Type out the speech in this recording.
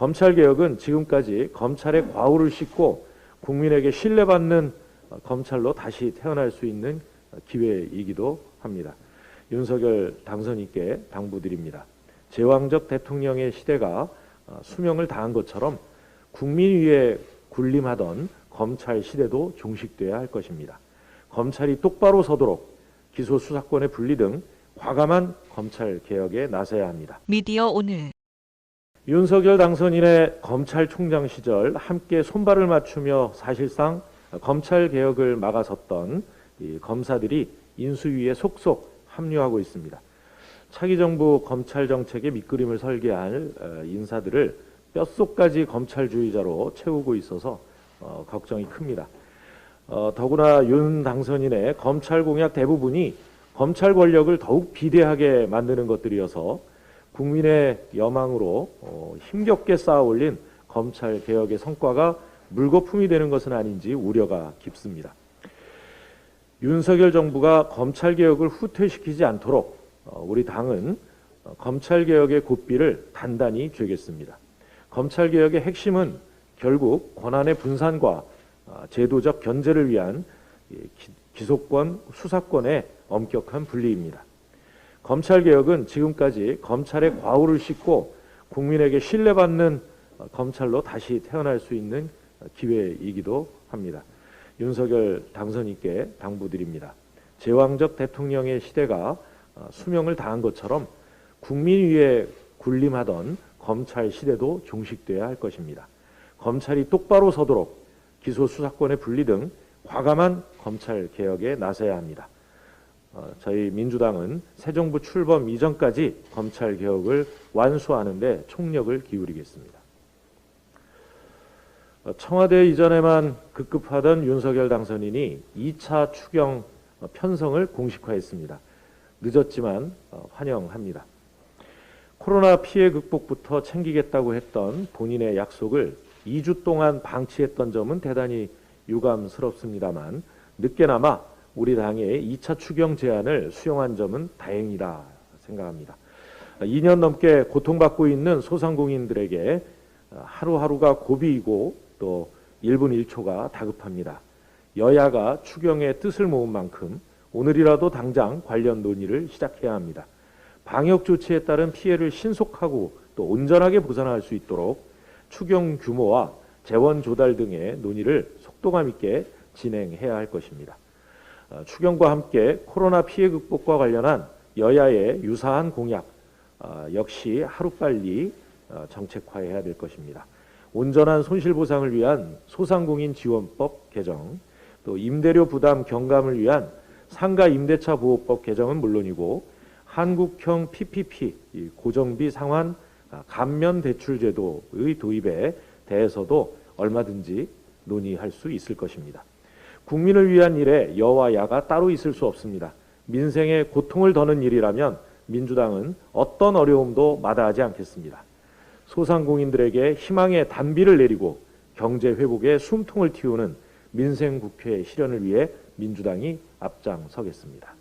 검찰 개혁은 지금까지 검찰의 과오를 씻고 국민에게 신뢰받는 어, 검찰로 다시 태어날 수 있는 기회이기도 합니다. 윤석열 당선인께 당부드립니다. 제왕적 대통령의 시대가 어, 수명을 다한 것처럼 국민 위에 군림하던 검찰 시대도 종식돼야 할 것입니다. 검찰이 똑바로 서도록 기소 수사권의 분리 등 과감한 검찰 개혁에 나서야 합니다. 미디어 오늘 윤석열 당선인의 검찰총장 시절 함께 손발을 맞추며 사실상 검찰 개혁을 막아섰던 이 검사들이 인수위에 속속 합류하고 있습니다. 차기 정부 검찰 정책의 밑그림을 설계할 어, 인사들을 뼛속까지 검찰주의자로 채우고 있어서 어, 걱정이 큽니다. 어, 더구나 윤 당선인의 검찰 공약 대부분이 검찰 권력을 더욱 비대하게 만드는 것들이어서 국민의 여망으로 어, 힘겹게 쌓아올린 검찰 개혁의 성과가 물거품이 되는 것은 아닌지 우려가 깊습니다. 윤석열 정부가 검찰 개혁을 후퇴시키지 않도록 어, 우리 당은 어, 검찰 개혁의 고삐를 단단히 쥐겠습니다. 검찰 개혁의 핵심은 결국 권한의 분산과 어, 제도적 견제를 위한 기소권, 수사권의 엄격한 분리입니다. 검찰 개혁은 지금까지 검찰의 과오를 씻고 국민에게 신뢰받는 어, 검찰로 다시 태어날 수 있는 어, 기회이기도 합니다. 윤석열 당선인께 당부드립니다. 제왕적 대통령의 시대가 어, 수명을 다한 것처럼 국민 위에 군림하던 검찰 시대도 종식돼야 할 것입니다. 검찰이 똑바로 서도록 기소 수사권의 분리 등 과감한 검찰 개혁에 나서야 합니다. 어, 저희 민주당은 새 정부 출범 이전까지 검찰 개혁을 완수하는 데 총력을 기울이겠습니다. 어, 청와대 이전에만 급급하던 윤석열 당선인이 2차 추경 어, 편성을 공식화했습니다. 늦었지만 어, 환영합니다. 코로나 피해 극복부터 챙기겠다고 했던 본인의 약속을 2주 동안 방치했던 점은 대단히 유감스럽습니다만 늦게나마 우리 당의 2차 추경 제안을 수용한 점은 다행이다 생각합니다. 2년 넘게 고통받고 있는 소상공인들에게 하루하루가 고비이고 또 1분 1초가 다급합니다. 여야가 추경의 뜻을 모은 만큼 오늘이라도 당장 관련 논의를 시작해야 합니다. 방역 조치에 따른 피해를 신속하고 또 온전하게 보상할 수 있도록 추경 규모와 재원 조달 등의 논의를 속도감 있게 진행해야 할 것입니다. 어, 추경과 함께 코로나 피해 극복과 관련한 여야의 유사한 공약 어, 역시 하루빨리 어, 정책화해야 될 것입니다. 온전한 손실 보상을 위한 소상공인 지원법 개정, 또 임대료 부담 경감을 위한 상가 임대차 보호법 개정은 물론이고 한국형 PPP 이 고정비 상환 아, 감면 대출 제도의 도입에 대해서도 얼마든지 논의할 수 있을 것입니다. 국민을 위한 일에 여와 야가 따로 있을 수 없습니다. 민생에 고통을 더는 일이라면 민주당은 어떤 어려움도 마다하지 않겠습니다. 소상공인들에게 희망의 단비를 내리고 경제 회복에 숨통을 틔우는 민생 국회 실현을 위해 민주당이 앞장서겠습니다.